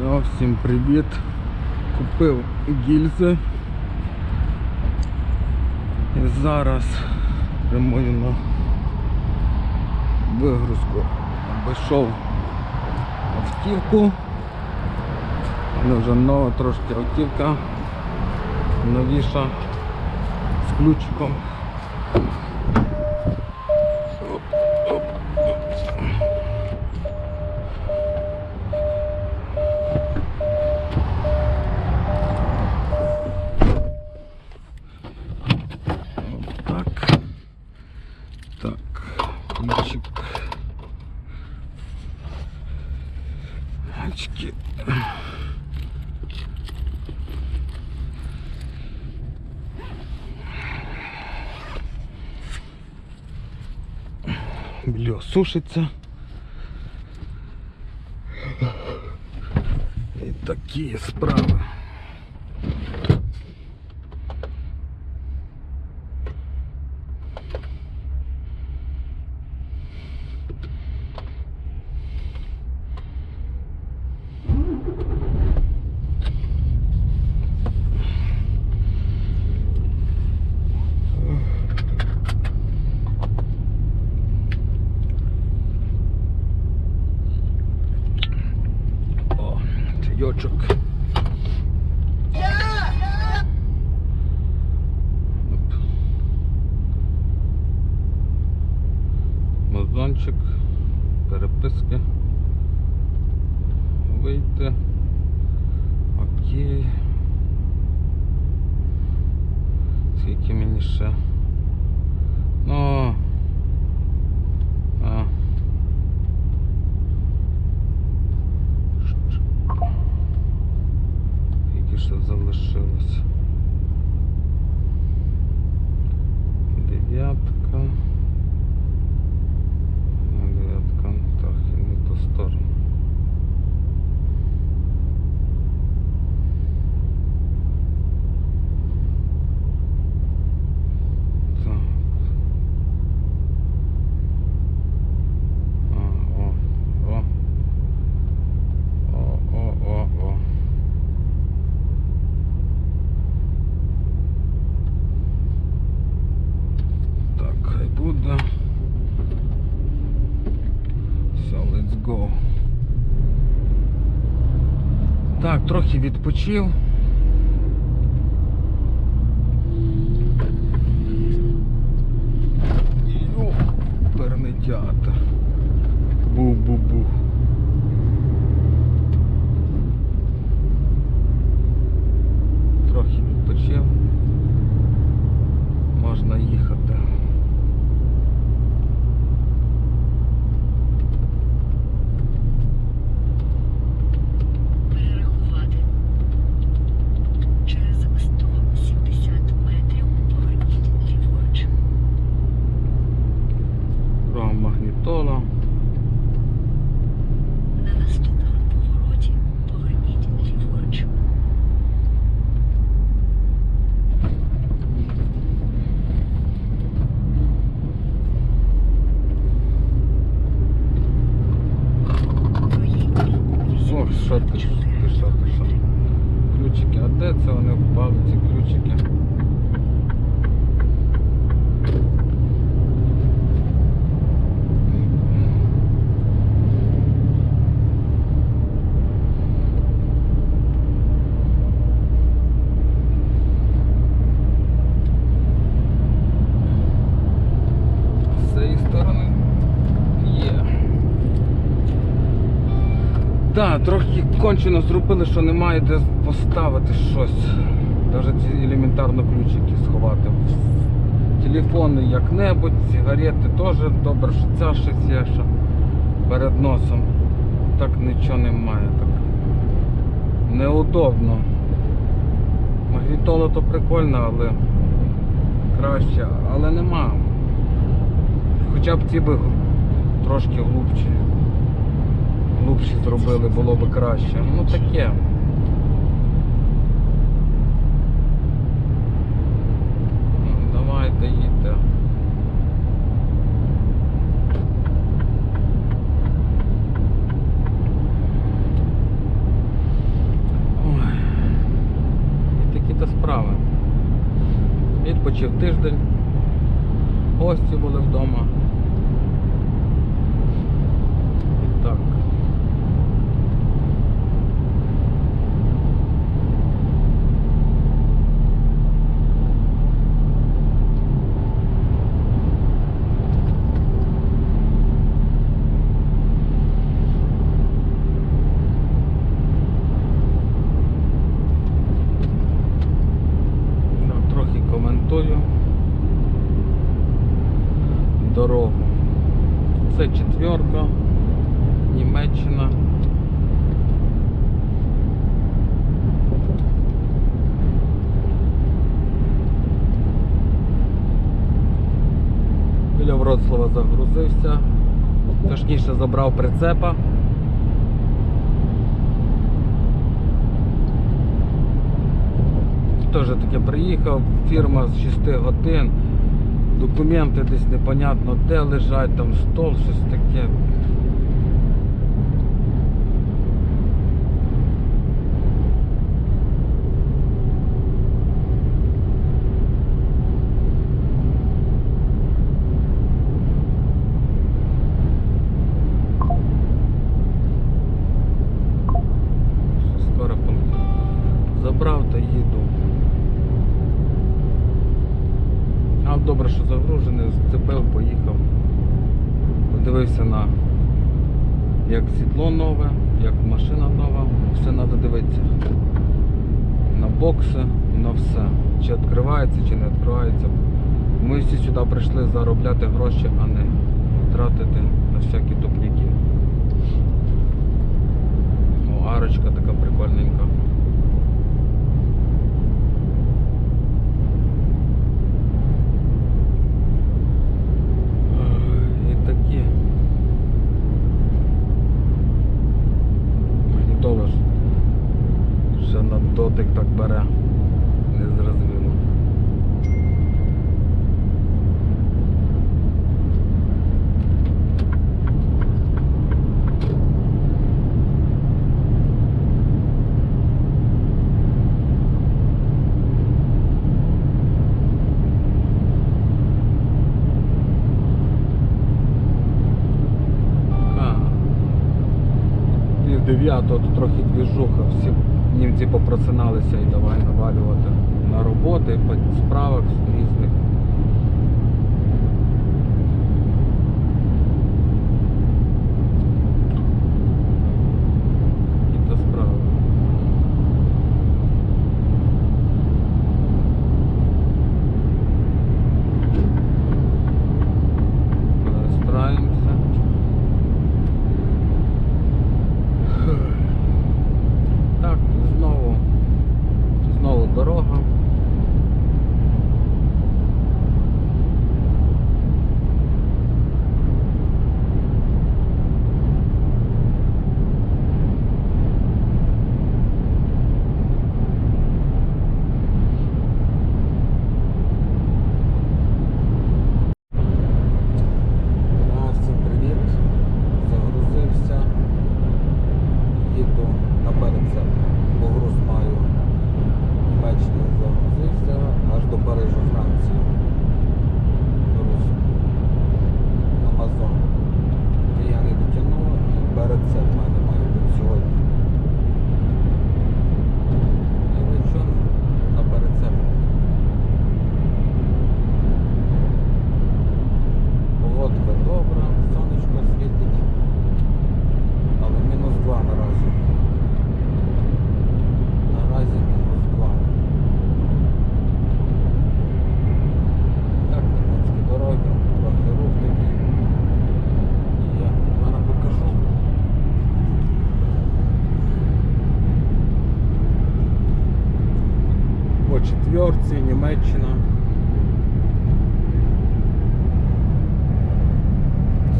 Все, всім привіт. Купив гільзи. І зараз прямую на вигрузку. Обійшов автівку. Вона вже нова трошки автівка. Новіша з ключиком. Белье сушится. И такие справы. О, Оп. Мазончик, переписки. Вийти. Окей. Скільки мені ще? Ну. А. Ще залишилось? Дев'ятка. Ну, Дев'ятка, так, і не ту сторону. Так. А, о, о. О, о, о, о. Так, хай буде. Все, let's go. Так, трохи відпочив. Друга магнітола. На наступному повороті поверніть ліворуч. Проїдьте Ох, що ти, 84 ти що, ти що? метри. Ключики, а де це вони впали, ці ключики? З цієї сторони є. Так, трохи кончено зробили, що немає де поставити щось. Навіть ці елементарно ключики сховати. Телефони як-небудь, сигарети теж добре, що ця щось є ще перед носом. Так нічого немає. Так неудобно. Магнітола то прикольно, але краще, але нема. Хоча б ці би трошки глубші глубше зробили, було би краще. Ну таке. Ну, давайте їдьте. І такі-то справи. Відпочив тиждень, гості були вдома. Дорогу. Це четверка, Німеччина. Біля Вроцлава загрузився, точніше забрав прицепа. Теж таке приїхав, фірма з 6 годин, документи десь непонятно де лежать, там стол, щось таке. Скоро полетів. Забрав та їду. А добре, що загружений, зцепив, поїхав. Подивився на як сідло нове, як машина нова, все треба дивитися. На бокси, на все. Чи відкривається, чи не відкривається. Ми всі сюди прийшли заробляти гроші, а не тратити на всякі тупняки. Ну, арочка така прикольненька. Ой, І такі. Магнітола ж ще на дотик так бере. Незрозуміло. А. Пів тут трохи двіжуха, всі німці попросиналися і давай навалювати на роботи, по справах різних. І то справи. Перестраємося. Так, знову, знову дорога. А, Всім привіт. Загрузився. Їду наперед це бо груз маю в Німеччині загрузився аж до Парижу Франції. Груз. Амазон. Та я не дотягнув і перед це в мене має бути сьогодні. І лечу наперед це. Погодка добра, сонечко світить. Але мінус 2 наразі. Наразі мінус 2. Так, німецькі дороги, трохи рух такий. І я зараз покажу. По четверці, Німеччина.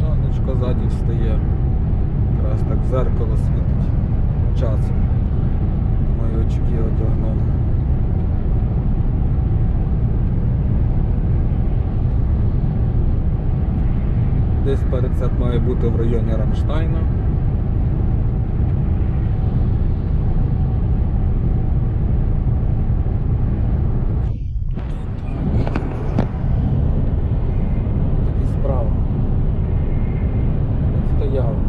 Сонечко ззаді встає. Якраз так зеркало світить часом. Мої очки одягнув. Десь перед цим має бути в районі Рамштайна. Yeah.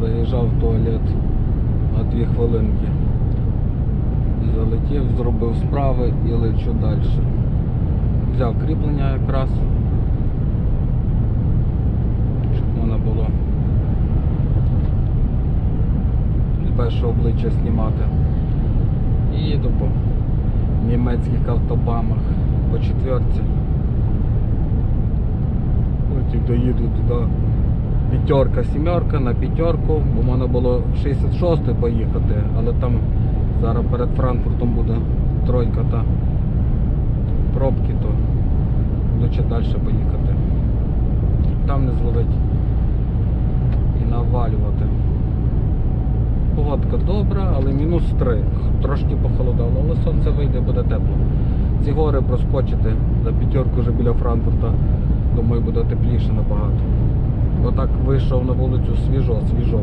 Заїжджав в туалет на дві хвилинки. Залетів, зробив справи і лечу далі. Взяв кріплення якраз, щоб можна було з першого обличчя знімати. І їду по німецьких автобамах по четверці. Потім доїду туди п'ятерка, сімерка на п'ятерку, бо можна було 66 поїхати, але там зараз перед Франкфуртом буде тройка та пробки, то лучше далі поїхати. Там не зловить і навалювати. Погодка добра, але мінус 3. Трошки похолодало, але сонце вийде, буде тепло. Ці гори проскочити за п'ятерку вже біля Франкфурта, думаю, буде тепліше набагато. Бо так вийшов на вулицю свіжо, свіжо.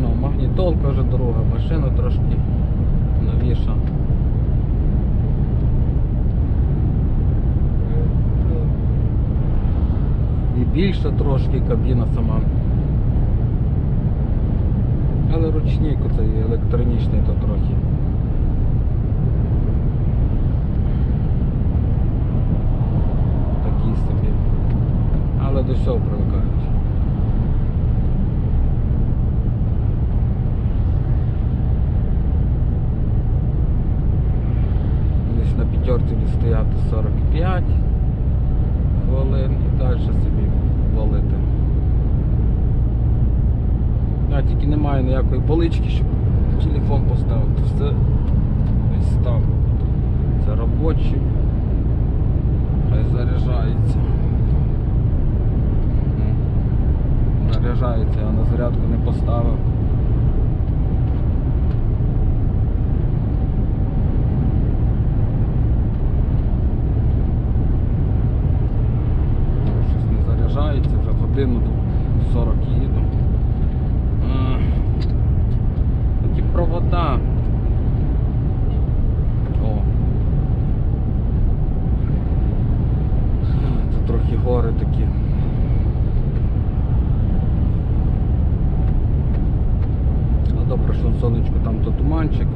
Ну, магнітолка вже дорога, машина трошки новіша. І більша трошки кабіна сама. Але ручник оцей електронічний то трохи. Такий собі. Але до всього привикають. стояти 45 хвилин і далі собі валити. А тільки немає ніякої полички, щоб телефон поставити. Все ось там. Це робочий. Хай заряджається. Заряджається, я на зарядку не поставив. Ну, Щось не заряджається, вже годину тут 40 їду. А, Такі провода. О. Трохи гори такі. Ну добре, що сонечко там то туманчик.